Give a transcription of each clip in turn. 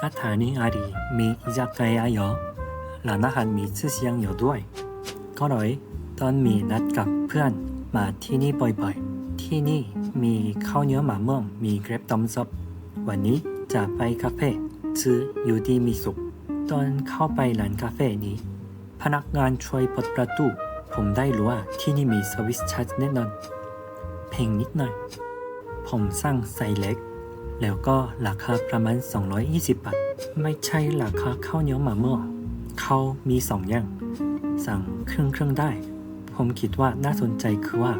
สถานีอารีมีอิซากายะเยอะร้านอาหารมีชื่อเสียงเยอะด้วย ก็เลยตอนมีนัดกับเพื่อนมาที่นี่บ่อยๆ ที่นี่มีข้าวเหนียวหมาม่วงมีเกรปต้มซับวันนี้จะไปคาเฟ่ชื่อยูดีมิสุตอนเข้าไปร้านกาแฟนี้ พนักงานช่วยเปิดประตู ผมได้รู้ว่าที่นี่มีสวิสชาร์จแน่นอน เพลงนิดหน่อย ผมสั่งไซส์เล็ก แล้วก็ราคาประมาณ 220 บาท ไม่ใช่ราคาข้าวเหนียวหมาม่วงเขามีสองอย่าง สั่งครึ่งเครึ่องได้ ผมคิดว่าน่าสนใจคือว่า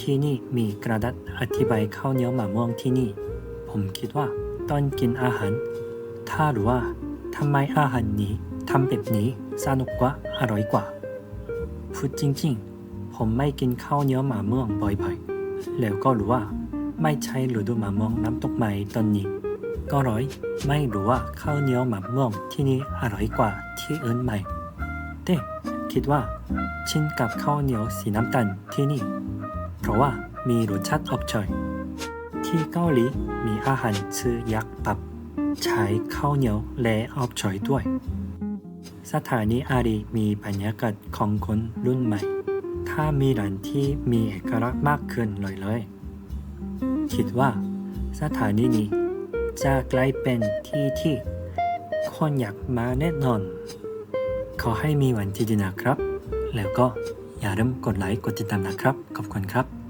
ที่นี่มีกระดาษอธิบายข้าวเหนียวหมาม่วงที่นี่ ผมคิดว่าตอนกินอาหาร ถ้ารู้ว่าทำไมอาหารนี้ทำแบบนี้สนุกกว่าอร่อยกว่าพูดจริงๆ ผมไม่กินข้าวเหนียวหมาม่วงบ่อยๆ แล้วก็รู้ว่า ไม่ใช่ฤดูหมาม่วงน้ำตกใหม่ตอนนี้ ก็ร้อยไม่รู้ว่าข้าวเหนียวหมาม่วงที่นี่อร่อยกว่าที่อื่นไหมแต่คิดว่าชินกับข้าวเหนียวสีน้ำตาลที่นี่ เพราะว่ามีรสชาติอบเชยที่เกาหลีมีอาหารชื่อยักษ์ปับ ใช้ข้าวเหนียวและอบเชยด้วย สถานีอารีมีบรรยากาศของคนรุ่นใหม่ ถ้ามีร้านที่มีเอกลักษณ์มากขึ้นเลยเลย คิดว่าสถานีนี้จะกลายเป็นที่ที่คนอยากมาแน่นอน ขอให้มีวันที่ดีนะครับ แล้วก็อย่าลืมกดไลค์กดติดตามนะครับ ขอบคุณครับ